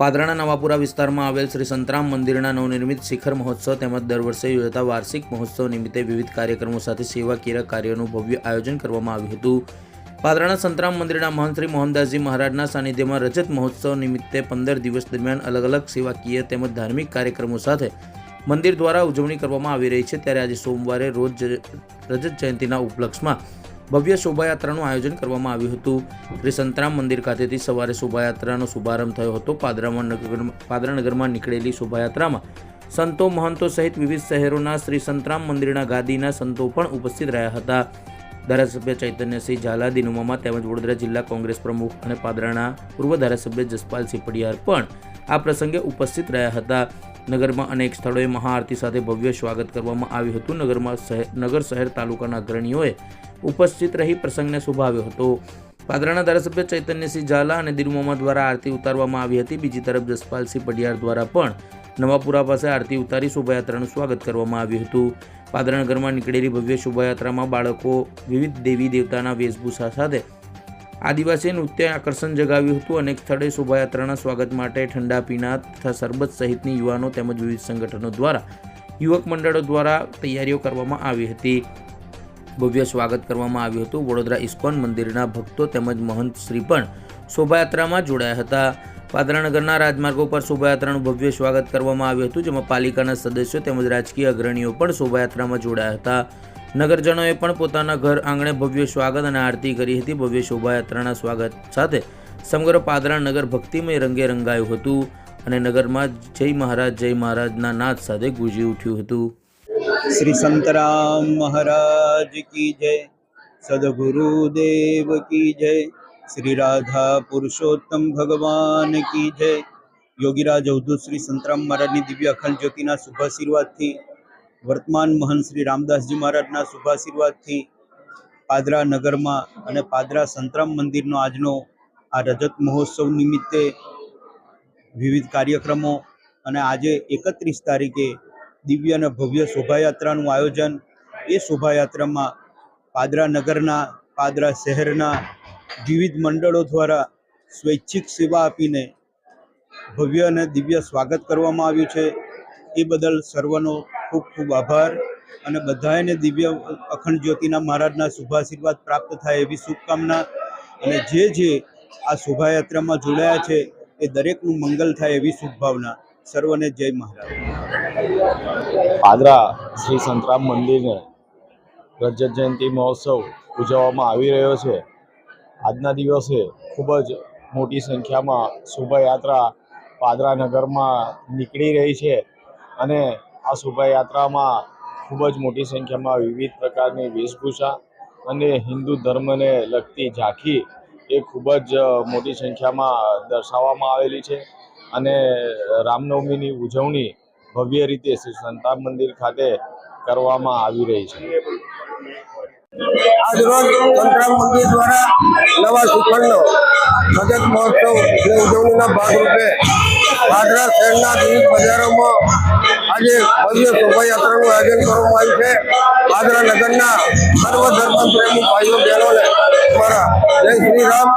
પાદરાના નવાપુરા વિસ્તારમાં આવેલ શ્રી સંતરામ મંદિરના નવનિર્મિત શિખર મહોત્સવ તેમજ દર વર્ષે યોજાતા વાર્ષિક મહોત્સવ નિમિત્તે વિવિધ કાર્યક્રમો સાથે સેવાકીય કાર્યોનું ભવ્ય આયોજન કરવામાં આવ્યું હતું. પાદરાના સંતરામ મંદિરના મહંત શ્રી મોહનદાસજી મહારાજના સાનિધ્યમાં રજત મહોત્સવ નિમિત્તે પંદર દિવસ દરમિયાન અલગ અલગ સેવાકીય તેમજ ધાર્મિક કાર્યક્રમો સાથે મંદિર દ્વારા ઉજવણી કરવામાં આવી રહી છે. ત્યારે આજે સોમવારે રોજ રજત જયંતિના ઉપલક્ષમાં ભવ્ય શોભાયાત્રાનું આયોજન કરવામાં આવ્યું હતું. શ્રી સંતરામ મંદિર ખાતેથી સવારે શોભાયાત્રાનો શુભારંભ થયો હતો. પાદરામાં નગર પાદરા નગરમાં નીકળેલી શોભાયાત્રામાં સંતો મહંતો સહિત વિવિધ શહેરોના શ્રી સંતરામ મંદિરના ગાદીના સંતો પણ ઉપસ્થિત રહ્યા હતા. ધારાસભ્ય ચૈતન્યસિંહ ઝાલા, દિનુમામા તેમજ વડોદરા જિલ્લા કોંગ્રેસ પ્રમુખ અને પાદરાના પૂર્વ ધારાસભ્ય જસપાલસિંહ પડિયાર પણ આ પ્રસંગે ઉપસ્થિત રહ્યા હતા. નગરમાં અનેક સ્થળોએ મહાઆરતી સાથે ભવ્ય સ્વાગત કરવામાં આવ્યું હતું. નગરમાં શહેર, નગર શહેર તાલુકાના અગ્રણીઓએ ઉપસ્થિત રહી પ્રસંગને શોભાવ્યો હતો. પાદરાના ધારાસભ્ય ચૈતન્યસિંહ ઝાલા અને દિરુમામા દ્વારા આરતી ઉતારવામાં આવી હતી. બીજી તરફ જસપાલસિંહ પડિયાર દ્વારા પણ નવાપુરા પાસે આરતી ઉતારી શોભાયાત્રાનું સ્વાગત કરવામાં આવ્યું હતું. પાદરાનગરમાં નીકળેલી ભવ્ય શોભાયાત્રામાં બાળકો વિવિધ દેવી દેવતાના વેશભૂષા સાથે આદિવાસી નૃત્ય આકર્ષણ જગાવ્યું હતું. અનેક સ્થળે શોભાયાત્રાના સ્વાગત માટે ઠંડા પીણા તથા સરબત સહિતની યુવાનો તેમજ વિવિધ સંગઠનો દ્વારા, યુવક મંડળો દ્વારા તૈયારીઓ કરવામાં આવી હતી. ભવ્ય સ્વાગત કરવામાં આવ્યું હતું. વડોદરા ઇસ્કોન મંદિરના ભક્તો તેમજ મહંત શ્રી પણ શોભાયાત્રામાં જોડાયા હતા. પાદરાનગરના રાજમાર્ગો પર શોભાયાત્રાનું ભવ્ય સ્વાગત કરવામાં આવ્યું હતું, જેમાં પાલિકાના સદસ્યો તેમજ રાજકીય અગ્રણીઓ પણ શોભાયાત્રામાં જોડાયા હતા. નગરજનોએ પણ પોતાના ઘર આંગણે ભવ્ય સ્વાગત અને આરતી કરી હતી. ભવ્ય શોભાયાત્રાના સ્વાગત સાથે સમગ્ર પાદરા નગર ભક્તિમય રંગે રંગાયું હતું અને નગરમાં જય મહારાજ, જય મહારાજના નાદ સાથે ગુંજી ઉઠ્યું હતું. શ્રી સંતરામ મહારાજ કી જય સદગુરુદેવ કી જય, શ્રી રાધા પુરુષોત્તમ ભગવાન કી જય. યોગીરાજ અવધૂત શ્રી સંતરામ મહારાજની દિવ્ય અખંડ જ્યોતિના શુભ આશીર્વાદથી વર્તમાન મહંત શ્રી રામદાસજી મહારાજના શુભાશીર્વાદથી પાદરા નગરમાં અને પાદરા સંતરામ મંદિરનો આજનો આ રજત મહોત્સવ નિમિત્તે વિવિધ કાર્યક્રમો અને આજે એકત્રીસ તારીખે દિવ્ય અને ભવ્ય શોભાયાત્રાનું આયોજન. એ શોભાયાત્રામાં પાદરા નગરના, પાદરા શહેરના વિવિધ મંડળો દ્વારા સ્વૈચ્છિક સેવા આપીને ભવ્ય અને દિવ્ય સ્વાગત કરવામાં આવ્યું છે. એ બદલ સર્વનો ખૂબ ખૂબ આભાર. અને બધાને દિવ્ય અખંડ જ્યોતિના મહારાજના શુભાશીર્વાદ પ્રાપ્ત થાય એવી શુભકામના. અને જે જે આ શોભાયાત્રામાં જોડાયા છે, એ દરેકનું મંગલ થાય એવી શુભભાવના. સર્વને જય મહારાજ. પાદરા શ્રી સંતરામ મંદિરને રજત જયંતિ મહોત્સવ ઉજવવામાં આવી રહ્યો છે. આજના દિવસે ખૂબ જ મોટી સંખ્યામાં શોભાયાત્રા પાદરા નગરમાં નીકળી રહી છે. અને આ શોભાયાત્રામાં ખૂબ જ મોટી સંખ્યામાં વિવિધ પ્રકારની વેશભૂષા અને હિન્દુ ધર્મને લગતી ઝાંખી એ ખૂબ જ મોટી સંખ્યામાં દર્શાવવામાં આવેલી છે. અને રામનવમીની ઉજવણી ભવ્ય રીતે શ્રી સંતાન મંદિર ખાતે કરવામાં આવી રહી છે. આજરોજ સંતરામ મંદિર દ્વારા મહોત્સવની ઉજવણીના ભાગરૂપે પાદરા શહેરના વિવિધ બજારોમાં આજે ભવ્ય શોભાયાત્રાનું આયોજન કરવામાં આવ્યું છે. પાદરા નગરના સર્વ ધર્મ પ્રેમી ભાઈઓ, બહેનોને દ્વારા જય શ્રી રામ.